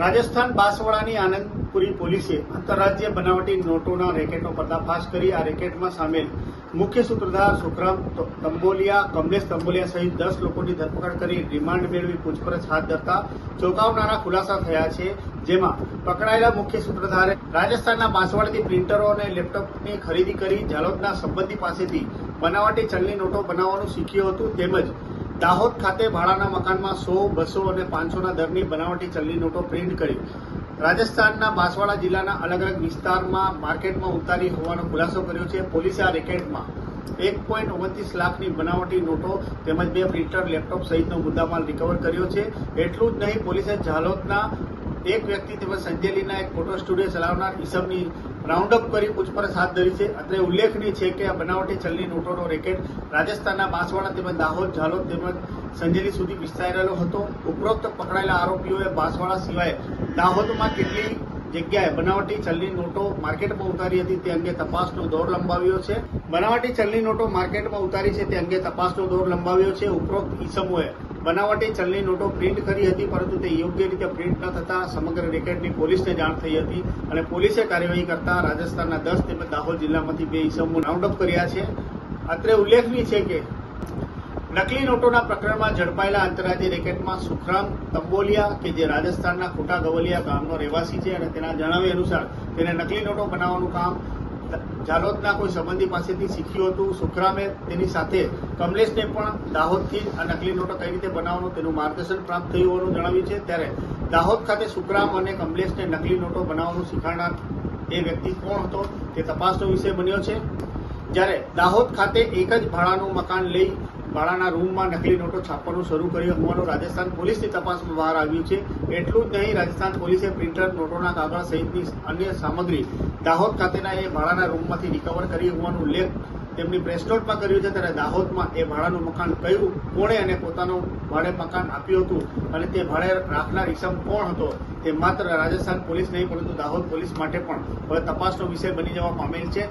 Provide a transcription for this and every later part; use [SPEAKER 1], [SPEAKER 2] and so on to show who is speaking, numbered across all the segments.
[SPEAKER 1] રાજસ્થાન બાંસવાડાની આનંદપુરી પોલીસે આંતરરાજ્ય બનાવટી નોટોના રેકેટનો પર્દાફાશ કરી આ રેકેટમાં સામેલ મુખ્ય સૂત્રધાર સુખરામ તંબોલિયા, કમલેશ તંબોલિયા સહિત દસ લોકોની ધરપકડ કરી રિમાન્ડ મેળવી પૂછપરછ હાથ ધરતા ચોંકાવનારા ખુલાસા થયા છે, જેમાં પકડાયેલા મુખ્ય સૂત્રધારે રાજસ્થાનના બાંસવાડાથી પ્રિન્ટરો અને લેપટોપની ખરીદી કરી જાલોદના સંબંધી પાસેથી બનાવટી ચલણી નોટો બનાવવાનું શીખ્યું હતું, તેમજ દાહોદ ખાતે ભાડાના મકાનમાં સો, બસો અને પાંચસોના દરની બનાવટી ચલણી નોટો પ્રિન્ટ કરી રાજસ્થાનના બાંસવાડા જિલ્લાના અલગ અલગ વિસ્તારમાં માર્કેટમાં ઉતારી હોવાનો ખુલાસો કર્યો છે. પોલીસે આ રેકેટમાં એક પોઈન્ટ ઓગણત્રીસ લાખની બનાવટી નોટો તેમજ બે પ્રિન્ટર, લેપટોપ સહિતનો મુદ્દામાલ રિકવર કર્યો છે. એટલું જ નહીં, પોલીસે ઝાલોદના એક વ્યક્તિ તેમજ સંજેલીના એક ફોટો સ્ટુડિયો ચલાવનાર ઈસમની રાઉન્ડ અપ કરી પૂછપરછ હાથ ધરી છે. અત્રે ઉલ્લેખનીય છે કે આ બનાવટી ચલણી નોટોનો રેકેટ રાજસ્થાનના બાંસવાડા તેમજ દાહોદ, ઝાલોદ તેમજ સંજેલી સુધી વિસ્તારેલો હતો. ઉપરોક્ત પકડાયેલા આરોપીઓએ બાંસવાડા સિવાય દાહોદમાં કેટલી જગ્યાએ બનાવટી ચલણી નોટો માર્કેટમાં ઉતારી હતી તે અંગે તપાસનો દોર લંબાવ્યો છે. બનાવટી ચલણી નોટો માર્કેટમાં ઉતારી છે તે અંગે તપાસનો દોર લંબાવ્યો છે. ઉપરોક્ત ઈસમોએ બનાવટી ચલણી નોટો પ્રિન્ટ કરી હતી, પરંતુ તે યોગ્ય રીતે પ્રિન્ટ ન થતા સમગ્ર રેકેટની પોલીસને જાણ થઈ હતી અને પોલીસે કાર્યવાહી કરતા રાજસ્થાનના દસ તેમજ દાહોદ જિલ્લામાંથી બે ઇસમો રાઉન્ડઅપ કર્યા છે. અત્રે ઉલ્લેખનીય છે કે નકલી નોટોના પ્રકરણમાં ઝડપાયેલા આંતરરાજ્ય રેકેટમાં સુખરામ તંબોલિયા કે જે રાજસ્થાનના ખોટા ગવલિયા ગામનો રહેવાસી છે અને તેના જણાવ્યા અનુસાર તેને નકલી નોટો બનાવવાનું કામ ઝાલોદના કોઈ સંબંધી પાસેથી શીખ્યું હતું? સુખરામે તેની સાથે કમલેશને પણ દાહોદથી આ નકલી નોટો કઈ રીતે બનાવવાનું તેનું માર્ગદર્શન પ્રાપ્ત થયું હોવાનું જણાવ્યું છે. ત્યારે દાહોદ ખાતે સુખરામ અને કમલેશને નકલી નોટો બનાવવાનું શીખવાડનાર એ વ્યક્તિ કોણ હતો તે તપાસનો વિષય બન્યો છે. જ્યારે દાહોદ ખાતે એક જ ભાડાનું મકાન લઈ ભાડાના રૂમમાં નકલી નોટો છાપવાનું શરૂ કર્યું. હોવાનું રાજસ્થાન પોલીસની તપાસમાં બહાર આવ્યું છે. એટલું જ નહીં, રાજસ્થાન પોલીસે પ્રિન્ટર નોટોના કાગળ સહિતની અન્ય સામગ્રી દાહોદ ખાતેના એ ભાડાના રૂમમાંથી રિકવર કરી હોવાનો ઉલ્લેખ તેમની પ્રેસ નોટમાં કર્યું છે. ત્યારે દાહોદમાં એ ભાડાનું મકાન કયું? કોણે અને પોતાનું ભાડે મકાન આપ્યું હતું? અને તે ભાડે રાખનાર ઇસમ કોણ હતો? તે માત્ર રાજસ્થાન પોલીસ નહીં, પરંતુ દાહોદ પોલીસ માટે પણ. હવે તપાસનો વિષય બની જવા પામેલ છે.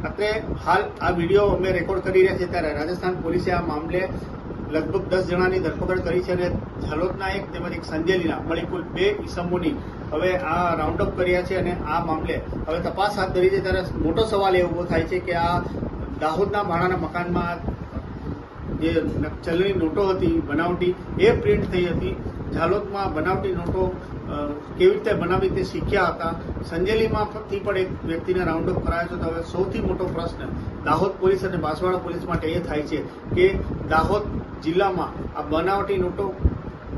[SPEAKER 1] અત્રે હાલ આ વીડિયો અમે રેકોર્ડ કરી રહ્યા છીએ ત્યારે રાજસ્થાન પોલીસે આ મામલે લગભગ દસ જણાની ધરપકડ કરી છે અને ઝાલોદના એક તેમજ એક સંજેલીના મળી કુલ બે ઇસમોની હવે આ રાઉન્ડ અપ કર્યા છે અને આ મામલે હવે તપાસ હાથ ધરી છે ત્યારે મોટો સવાલ એ ઊભો થાય છે કે આ દાહોદના ભાડાના મકાનમાં જે ચલણી નોટો હતી, બનાવટી, એ પ્રિન્ટ થઈ હતી. ઝાલોદમાં બનાવટી નોટો કેવી રીતે બનાવી તે શીખ્યા હતા. સંજેલીમાંથી પણ એક વ્યક્તિને રાઉન્ડ અપ કરાયો છે. તો હવે સૌથી મોટો પ્રશ્ન દાહોદ પોલીસ અને બાંસવાડા પોલીસ માટે એ થાય છે કે દાહોદ જિલ્લામાં આ બનાવટી નોટો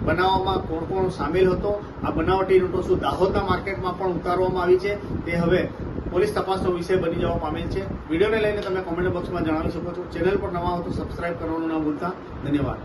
[SPEAKER 1] બનાવવામાં કોણ કોણ સામેલ હતો? આ બનાવટી નોટો શું દાહોદના માર્કેટમાં પણ ઉતારવામાં આવી છે? તે હવે પોલીસ તપાસનો વિષય બની જવા પામેલ છે. વિડીયોને લઈને તમે કોમેન્ટ બોક્સમાં જણાવી શકો છો. ચેનલ પર નવા હો તો સબસ્ક્રાઇબ કરવાનું ન ભૂલતા. ધન્યવાદ.